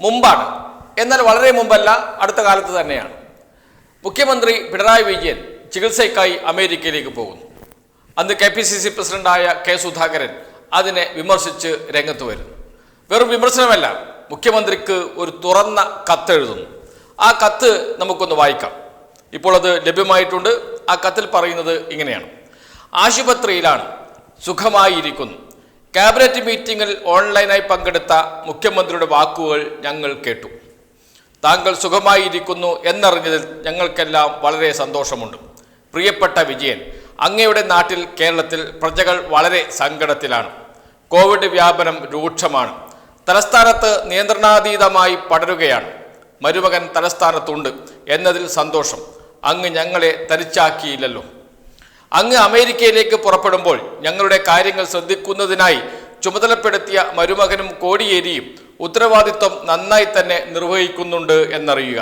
മുമ്പാണ്. എന്നാൽ വളരെ മുമ്പല്ല അടുത്ത കാലത്ത് തന്നെയാണ്. മുഖ്യമന്ത്രി പിണറായി വിജയൻ ചികിത്സയ്ക്കായി അമേരിക്കയിലേക്ക് പോകുന്നു. അന്ന് കെ പി സി സി പ്രസിഡന്റായ കെ സുധാകരൻ അതിനെ വിമർശിച്ച് രംഗത്ത് വരുന്നു. വെറും വിമർശനമല്ല മുഖ്യമന്ത്രിക്ക് ഒരു തുറന്ന കത്തെഴുതുന്നു ആ കത്ത് നമുക്കൊന്ന് വായിക്കാം. ഇപ്പോൾ അത് ലഭ്യമായിട്ടുണ്ട്. ആ കത്തിൽ പറയുന്നത് ഇങ്ങനെയാണ്. ആശുപത്രിയിലാണ് സുഖമായിരിക്കുന്നു. ക്യാബിനറ്റ് മീറ്റിംഗിൽ ഓൺലൈനായി പങ്കെടുത്ത മുഖ്യമന്ത്രിയുടെ വാക്കുകൾ ഞങ്ങൾ കേട്ടു. താങ്കൾ സുഖമായിരിക്കുന്നു എന്നറിഞ്ഞതിൽ ഞങ്ങൾക്കെല്ലാം വളരെ സന്തോഷമുണ്ട്. പ്രിയപ്പെട്ട വിജയൻ അങ്ങയുടെ നാട്ടിൽ കേരളത്തിൽ പ്രജകൾ വളരെ സങ്കടത്തിലാണ്. കോവിഡ് വ്യാപനം രൂക്ഷമാണ്. തലസ്ഥാനത്ത് നിയന്ത്രണാതീതമായി പടരുകയാണ്. മരുമകൻ തലസ്ഥാനത്തുണ്ട് എന്നതിൽ സന്തോഷം. അങ്ങ് ഞങ്ങളെ തരിച്ചാക്കിയില്ലല്ലോ അങ്ങ് അമേരിക്കയിലേക്ക് പുറപ്പെടുമ്പോൾ ഞങ്ങളുടെ കാര്യങ്ങൾ ശ്രദ്ധിക്കുന്നതിനായി ചുമതലപ്പെടുത്തിയ മരുമകനും കോടിയേരിയും ഉത്തരവാദിത്വം നന്നായി തന്നെ നിർവഹിക്കുന്നുണ്ട് എന്നറിയുക.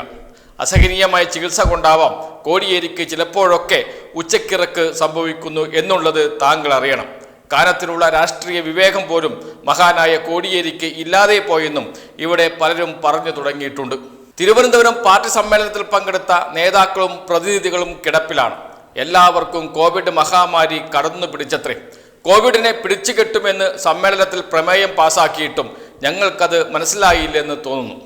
അസഹനീയമായ ചികിത്സ കൊണ്ടാവാം കോടിയേരിക്ക് ചിലപ്പോഴൊക്കെ ഉച്ചക്കിറക്ക് സംഭവിക്കുന്നു എന്നുള്ളത് താങ്കൾ അറിയണം. കാനത്തിലുള്ള രാഷ്ട്രീയ വിവേകം പോലും മഹാനായ കോടിയേരിക്ക് ഇല്ലാതെ പോയെന്നും ഇവിടെ പലരും പറഞ്ഞു തുടങ്ങിയിട്ടുണ്ട്. തിരുവനന്തപുരം പാർട്ടി സമ്മേളനത്തിൽ പങ്കെടുത്ത നേതാക്കളും പ്രതിനിധികളും കിടപ്പിലാണ്. എല്ലാവർക്കും കോവിഡ് മഹാമാരി കടന്നു പിടിച്ചത്രേ. കോവിഡിനെ പിടിച്ചു കെട്ടുമെന്ന് സമ്മേളനത്തിൽ പ്രമേയം പാസാക്കിയിട്ടും ഞങ്ങൾക്കത് മനസ്സിലായില്ലെന്ന് തോന്നുന്നു.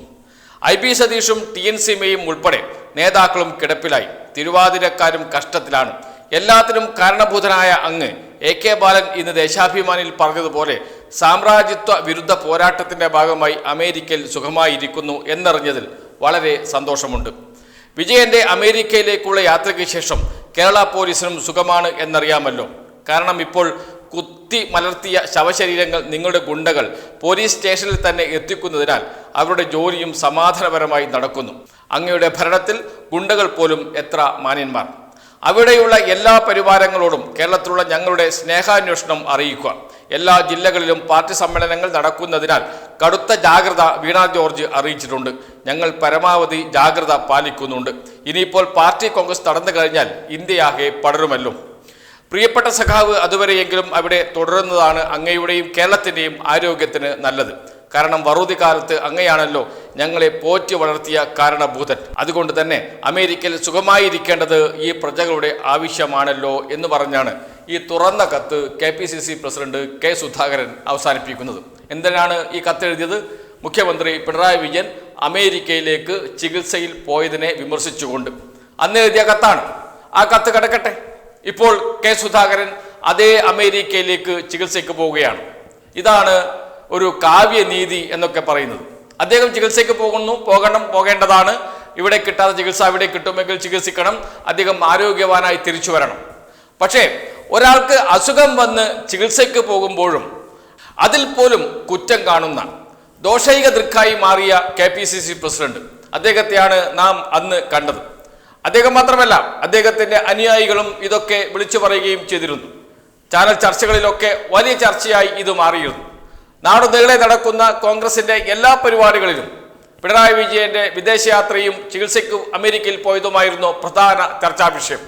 ഐ ബി സതീഷും ടി എൻ സിമയും ഉൾപ്പെടെ നേതാക്കളും കിടപ്പിലായി. തിരുവാതിരക്കാരും കഷ്ടത്തിലാണ്. എല്ലാത്തിനും കാരണഭൂതനായ അങ്ങ് എ കെ ബാലൻ ഇന്ന് ദേശാഭിമാനിയിൽ പറഞ്ഞതുപോലെ സാമ്രാജ്യത്വ വിരുദ്ധ പോരാട്ടത്തിന്റെ ഭാഗമായി അമേരിക്കയിൽ സുഖമായിരിക്കുന്നു എന്നറിഞ്ഞതിൽ വളരെ സന്തോഷമുണ്ട്. വിജയന്റെ അമേരിക്കയിലേക്കുള്ള യാത്രയ്ക്ക് ശേഷം കേരള പോലീസിനും സുഖമാണ് എന്നറിയാമല്ലോ. കാരണം ഇപ്പോൾ കുത്തി മലർത്തിയ ശവശരീരങ്ങൾ നിങ്ങളുടെ ഗുണ്ടകൾ പോലീസ് സ്റ്റേഷനിൽ തന്നെ എത്തിക്കുന്നതിനാൽ അവരുടെ ജോലിയും സമാധാനപരമായി നടക്കുന്നു. അങ്ങയുടെ ഭരണത്തിൽ ഗുണ്ടകൾ പോലും എത്ര മാന്യന്മാർ. അവിടെയുള്ള എല്ലാ പരിവാരങ്ങളോടും കേരളത്തിലുള്ള ഞങ്ങളുടെ സ്നേഹാന്വേഷണം അറിയിക്കുക. എല്ലാ ജില്ലകളിലും പാർട്ടി സമ്മേളനങ്ങൾ നടക്കുന്നതിനാൽ കടുത്ത ജാഗ്രത വീണ ജോർജ് അറിയിച്ചിട്ടുണ്ട്. ഞങ്ങൾ പരമാവധി ജാഗ്രത പാലിക്കുന്നുണ്ട്. ഇനിയിപ്പോൾ പാർട്ടി കോൺഗ്രസ് നടന്നു കഴിഞ്ഞാൽ ഇന്ത്യയാകെ പടരുമല്ലോ. പ്രിയപ്പെട്ട സഖാവ് അതുവരെയെങ്കിലും അവിടെ തുടരുന്നതാണ് അങ്ങയുടെയും കേരളത്തിന്റെയും ആരോഗ്യത്തിന് നല്ലത്. കാരണം വറുതി കാലത്ത് അങ്ങയാണല്ലോ ഞങ്ങളെ പോറ്റി വളർത്തിയ കാരണഭൂതൻ. അതുകൊണ്ട് തന്നെ അമേരിക്കയിൽ സുഖമായിരിക്കേണ്ടത് ഈ പ്രജകളുടെ ആവശ്യമാണല്ലോ എന്ന് പറഞ്ഞാണ് ഈ തുറന്ന കത്ത് കെ പ്രസിഡന്റ് കെ സുധാകരൻ അവസാനിപ്പിക്കുന്നത്. എന്തിനാണ് ഈ കത്തെഴുതിയത്? മുഖ്യമന്ത്രി പിണറായി വിജയൻ അമേരിക്കയിലേക്ക് ചികിത്സയിൽ പോയതിനെ വിമർശിച്ചുകൊണ്ട് അന്ന് എഴുതിയ കത്താണ്. ആ കത്ത് കിടക്കട്ടെ. ഇപ്പോൾ കെ സുധാകരൻ അതേ അമേരിക്കയിലേക്ക് ചികിത്സയ്ക്ക് പോവുകയാണ്. ഇതാണ് ഒരു കാവ്യനീതി എന്നൊക്കെ പറയുന്നത്. അദ്ദേഹം ചികിത്സയ്ക്ക് പോകുന്നു പോകണം പോകേണ്ടതാണ്. ഇവിടെ കിട്ടാത്ത ചികിത്സ അവിടെ കിട്ടുമെങ്കിൽ ചികിത്സിക്കണം. അദ്ദേഹം ആരോഗ്യവാനായി തിരിച്ചു വരണം. പക്ഷേ ഒരാൾക്ക് അസുഖം വന്ന് ചികിത്സയ്ക്ക് പോകുമ്പോഴും അതിൽ പോലും കുറ്റം കാണുന്ന ദോഷൈക ദൃക്കായി മാറിയ K P C C president അദ്ദേഹത്തെയാണ് നാം അന്ന് കണ്ടത്. അദ്ദേഹം മാത്രമല്ല അദ്ദേഹത്തിന്റെ അനുയായികളും ഇതൊക്കെ വിളിച്ചു പറയുകയും ചെയ്തിരുന്നു. ചാനൽ ചർച്ചകളിലൊക്കെ വലിയ ചർച്ചയായി ഇത് മാറിയിരുന്നു. നാടുനീളെ നടക്കുന്ന കോൺഗ്രസിന്റെ എല്ലാ പരിപാടികളിലും പിണറായി വിജയന്റെ വിദേശയാത്രയും ചികിത്സയ്ക്ക് അമേരിക്കയിൽ പോയതുമായിരുന്നു പ്രധാന ചർച്ചാ വിഷയം.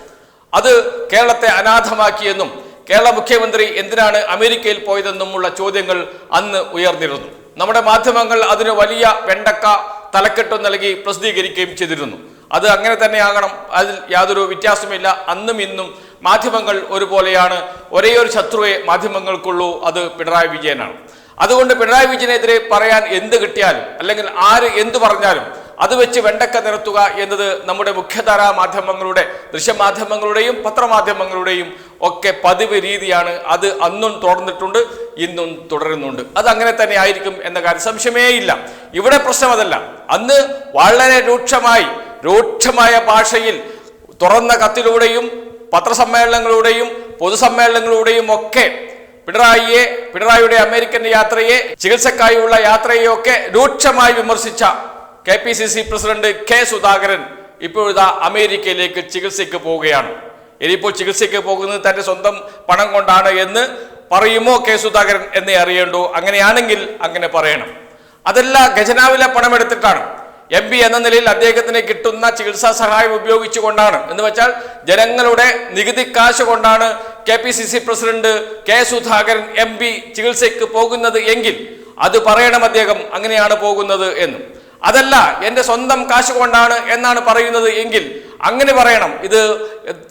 അത് കേരളത്തെ അനാഥമാക്കിയെന്നും കേരള മുഖ്യമന്ത്രി എന്തിനാണ് അമേരിക്കയിൽ പോയതെന്നുമുള്ള ചോദ്യങ്ങൾ അന്ന് ഉയർന്നിരുന്നു. നമ്മുടെ മാധ്യമങ്ങൾ അതിന് വലിയ വെണ്ടക്ക തലക്കെട്ടും നൽകി പ്രസിദ്ധീകരിക്കുകയും ചെയ്തിരുന്നു. അത് അങ്ങനെ തന്നെയാകണം. അതിൽ യാതൊരു വ്യത്യാസമില്ല അന്നും ഇന്നും മാധ്യമങ്ങൾ ഒരുപോലെയാണ്. ഒരേ ഒരു ശത്രുവെ മാധ്യമങ്ങൾക്കുള്ളൂ. അത് പിണറായി വിജയനാണ്. അതുകൊണ്ട് പിണറായി വിജയനെതിരെ പറയാൻ എന്ത് കിട്ടിയാലും അല്ലെങ്കിൽ ആര് എന്ത് പറഞ്ഞാലും അത് വെച്ച് വെണ്ടക്ക നിരത്തുക എന്നത് നമ്മുടെ മുഖ്യധാരാ മാധ്യമങ്ങളുടെ ദൃശ്യമാധ്യമങ്ങളുടെയും പത്രമാധ്യമങ്ങളുടെയും ഒക്കെ പതിവ് രീതിയാണ്. അത് അന്നും തുടർന്നിട്ടുണ്ട് ഇന്നും തുടരുന്നുണ്ട്. അത് അങ്ങനെ തന്നെ ആയിരിക്കും എന്ന കാര്യം സംശയമേയില്ല ഇവിടെ പ്രശ്നം അതല്ല അന്ന് വളരെ രൂക്ഷമായി രൂക്ഷമായ ഭാഷയിൽ തുറന്ന കത്തിലൂടെയും പത്രസമ്മേളനങ്ങളുടെയും പൊതുസമ്മേളനങ്ങളുടെയും ഒക്കെ പിണറായിയെ പിണറായിയുടെ അമേരിക്കൻ യാത്രയെ ചികിത്സക്കായുള്ള യാത്രയെ ഒക്കെ രൂക്ഷമായി വിമർശിച്ച K P C C president K Sudhakaran ഇപ്പോഴിതാ അമേരിക്കയിലേക്ക് ചികിത്സയ്ക്ക് പോവുകയാണ്. ഇനിയിപ്പോൾ ചികിത്സയ്ക്ക് പോകുന്നത് തന്റെ സ്വന്തം പണം കൊണ്ടാണ് എന്ന് പറയുമോ കെ സുധാകരൻ എന്നേ അറിയേണ്ടൂ. അങ്ങനെയാണെങ്കിൽ അങ്ങനെ പറയണം. അതല്ല ഖജനാവിലെ പണം എടുത്തിട്ടാണ് എം പി എന്ന നിലയിൽ അദ്ദേഹത്തിന് കിട്ടുന്ന ചികിത്സാ സഹായം ഉപയോഗിച്ചുകൊണ്ടാണ്. എന്ന് വെച്ചാൽ ജനങ്ങളുടെ നികുതി കാശ് കൊണ്ടാണ് K P C C president K Sudhakaran M P ചികിത്സയ്ക്ക് പോകുന്നത് എങ്കിൽ അത് പറയണം അദ്ദേഹം അങ്ങനെയാണ് പോകുന്നത് എന്ന്. അതല്ല എന്റെ സ്വന്തം കാശ് കൊണ്ടാണ് എന്നാണ് പറയുന്നത് എങ്കിൽ അങ്ങനെ പറയണം. ഇത്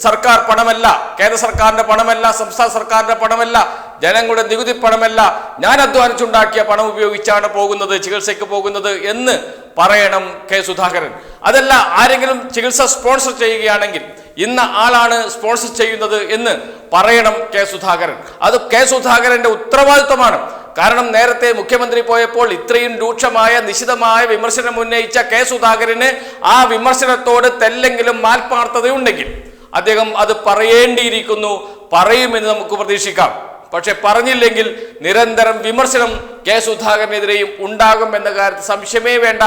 സർക്കാർ പണമല്ല കേന്ദ്ര സർക്കാരിന്റെ പണമല്ല സംസ്ഥാന സർക്കാരിന്റെ പണമല്ല ജനങ്ങളുടെ നികുതി പണമല്ല. ഞാൻ അധ്വാനിച്ചുണ്ടാക്കിയ പണം ഉപയോഗിച്ചാണ് പോകുന്നത് ചികിത്സയ്ക്ക് പോകുന്നത് എന്ന് പറയണം കെ സുധാകരൻ. അതല്ല ആരെങ്കിലും ചികിത്സ സ്പോൺസർ ചെയ്യുകയാണെങ്കിൽ ഇന്ന ആളാണ് സ്പോൺസർ ചെയ്യുന്നത് എന്ന് പറയണം കെ സുധാകരൻ. അത് കെ സുധാകരന്റെ ഉത്തരവാദിത്വമാണ്. കാരണം നേരത്തെ മുഖ്യമന്ത്രി പോയപ്പോൾ ഇത്രയും രൂക്ഷമായ നിശിതമായ വിമർശനം ഉന്നയിച്ച കെ സുധാകരന് ആ വിമർശനത്തോട് തെല്ലെങ്കിലും മാൽപ്പാർത്തതയുണ്ടെങ്കിൽ അദ്ദേഹം അത് പറയേണ്ടിയിരിക്കുന്നു പറയുമെന്ന് നമുക്ക് പ്രതീക്ഷിക്കാം. പക്ഷെ പറഞ്ഞില്ലെങ്കിൽ നിരന്തരം വിമർശനം കെ സുധാകരനെതിരെയും ഉണ്ടാകും എന്ന കാര്യത്തിൽ സംശയമേ വേണ്ട.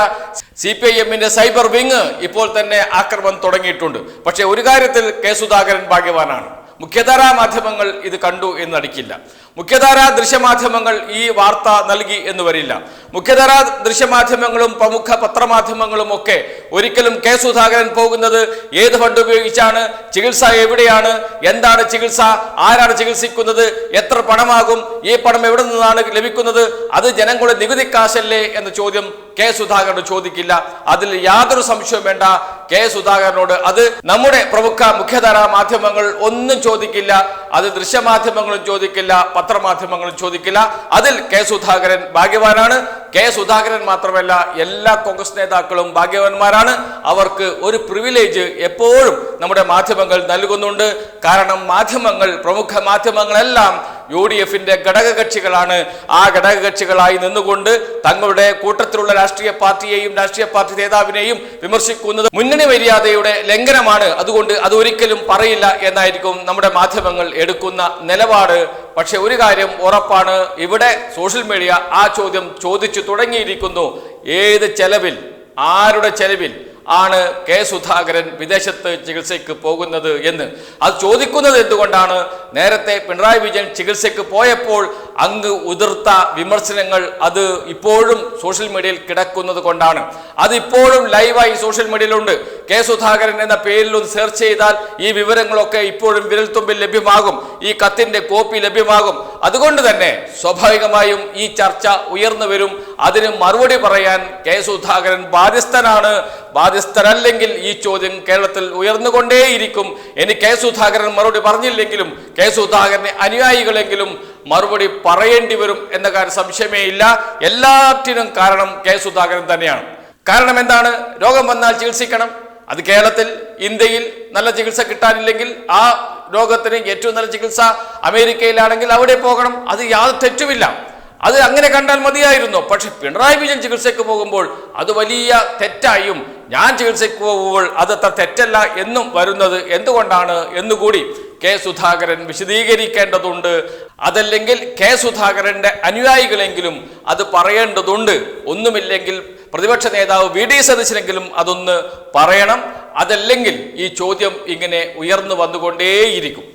സി പി ഐ എമ്മിന്റെ സൈബർ വിങ് ഇപ്പോൾ തന്നെ ആക്രമണം തുടങ്ങിയിട്ടുണ്ട്. പക്ഷെ ഒരു കാര്യത്തിൽ കെ സുധാകരൻ ഭാഗ്യവാനാണ്. മുഖ്യധാരാ മാധ്യമങ്ങൾ ഇത് കണ്ടു എന്ന് നടിക്കില്ല മുഖ്യധാരാ ദൃശ്യമാധ്യമങ്ങൾ ഈ വാർത്ത നൽകി എന്ന് വരില്ല. മുഖ്യധാര ദൃശ്യമാധ്യമങ്ങളും പ്രമുഖ പത്രമാധ്യമങ്ങളും ഒക്കെ ഒരിക്കലും കെ സുധാകരൻ പോകുന്നത് ഏത് ഫണ്ട് ഉപയോഗിച്ചാണ് ചികിത്സ എവിടെയാണ് എന്താണ് ചികിത്സ ആരാണ് ചികിത്സിക്കുന്നത് എത്ര പണമാകും ഈ പണം എവിടെ നിന്നാണ് ലഭിക്കുന്നത് അത് ജനങ്ങളുടെ നികുതി കാശല്ലേ എന്ന ചോദ്യം കെ സുധാകരനോട് ചോദിക്കില്ല. അതിൽ യാതൊരു സംശയവും വേണ്ട. കെ സുധാകരനോട് അത് നമ്മുടെ പ്രമുഖ മുഖ്യധാര മാധ്യമങ്ങൾ ഒന്നും ചോദിക്കില്ല. അത് ദൃശ്യമാധ്യമങ്ങളും ചോദിക്കില്ല. പത്രമാധ്യമങ്ങളും ചോദിക്കില്ല. അതിൽ കെ സുധാകരൻ ഭാഗ്യവാനാണ്. കെ സുധാകരൻ മാത്രമല്ല എല്ലാ കോൺഗ്രസ് നേതാക്കളും ഭാഗ്യവാന്മാരാണ്. അവർക്ക് ഒരു പ്രിവിലേജ് എപ്പോഴും നമ്മുടെ മാധ്യമങ്ങൾ നൽകുന്നുണ്ട്. കാരണം മാധ്യമങ്ങൾ പ്രമുഖ മാധ്യമങ്ങളെല്ലാം യു ഡി എഫിന്റെ ഘടകകക്ഷികളാണ്. ആ ഘടകകക്ഷികളായി നിന്നുകൊണ്ട് തങ്ങളുടെ കൂട്ടത്തിലുള്ള രാഷ്ട്രീയ പാർട്ടിയെയും രാഷ്ട്രീയ പാർട്ടി നേതാവിനെയും വിമർശിക്കുന്നത് മുന്നണി മര്യാദയുടെ ലംഘനമാണ്. അതുകൊണ്ട് അത് ഒരിക്കലും പറയില്ല എന്നായിരിക്കും നമ്മുടെ മാധ്യമങ്ങൾ എടുക്കുന്ന നിലപാട്. പക്ഷെ ഒരു കാര്യം ഉറപ്പാണ്. ഇവിടെ സോഷ്യൽ മീഡിയ ആ ചോദ്യം ചോദിച്ചു തുടങ്ങിയിരിക്കുന്നു. ഏത് ചെലവിൽ? ആരുടെ ചെലവിൽ? ആണ് കെ സുധാകരൻ വിദേശത്ത് ചികിത്സയ്ക്ക് പോകുന്നത് എന്ന്. അത് ചോദിക്കുന്നത് എന്തുകൊണ്ടാണ്? നേരത്തെ പിണറായി വിജയൻ ചികിത്സയ്ക്ക് പോയപ്പോൾ അങ്ങ് ഉതിർത്ത വിമർശനങ്ങൾ അത് ഇപ്പോഴും സോഷ്യൽ മീഡിയയിൽ കിടക്കുന്നത് കൊണ്ടാണ്. അത് ഇപ്പോഴും ലൈവായി സോഷ്യൽ മീഡിയയിലുണ്ട്. കെ സുധാകരൻ എന്ന പേരിൽ ഒന്ന് സെർച്ച് ചെയ്താൽ ഈ വിവരങ്ങളൊക്കെ ഇപ്പോഴും വിരൽത്തുമ്പിൽ ലഭ്യമാകും. ഈ കത്തിന്റെ കോപ്പി ലഭ്യമാകും. അതുകൊണ്ട് തന്നെ സ്വാഭാവികമായും ഈ ചർച്ച ഉയർന്നു വരും. അതിന് മറുപടി പറയാൻ കെ സുധാകരൻ ബാധ്യസ്ഥനാണ്. ബാധ്യസ്ഥരല്ലെങ്കിൽ ഈ ചോദ്യം കേരളത്തിൽ ഉയർന്നുകൊണ്ടേയിരിക്കും ഇനി കെ സുധാകരൻ മറുപടി പറഞ്ഞില്ലെങ്കിലും കെ സുധാകരനെ അനുയായികളെങ്കിലും മറുപടി പറയേണ്ടി വരും എന്ന കാര്യം സംശയമേ ഇല്ല. എല്ലാറ്റിനും കാരണം കെ സുധാകരൻ തന്നെയാണ്. കാരണം എന്താണ്? രോഗം വന്നാൽ ചികിത്സിക്കണം. അത് കേരളത്തിൽ ഇന്ത്യയിൽ നല്ല ചികിത്സ കിട്ടാനില്ലെങ്കിൽ ആ രോഗത്തിന് ഏറ്റവും നല്ല ചികിത്സ അമേരിക്കയിലാണെങ്കിൽ അവിടെ പോകണം. അത് യാതൊരു തെറ്റുമില്ല. അത് അങ്ങനെ കണ്ടാൽ മതിയായിരുന്നു. പക്ഷെ പിണറായി വിജയൻ ചികിത്സയ്ക്ക് പോകുമ്പോൾ അത് വലിയ തെറ്റായും ഞാൻ ചികിത്സയ്ക്ക് പോകുമ്പോൾ അതത്ര തെറ്റല്ല എന്നും വരുന്നത് എന്തുകൊണ്ടാണ് എന്നുകൂടി കെ സുധാകരൻ വിശദീകരിക്കേണ്ടതുണ്ട്. അതല്ലെങ്കിൽ കെ സുധാകരന്റെ അനുയായികളെങ്കിലും അത് പറയേണ്ടതുണ്ട്. ഒന്നുമില്ലെങ്കിൽ പ്രതിപക്ഷ നേതാവ് വി ഡി സതീശനെങ്കിലും അതൊന്ന് പറയണം. അതല്ലെങ്കിൽ ഈ ചോദ്യം ഇങ്ങനെ ഉയർന്നു വന്നുകൊണ്ടേയിരിക്കും.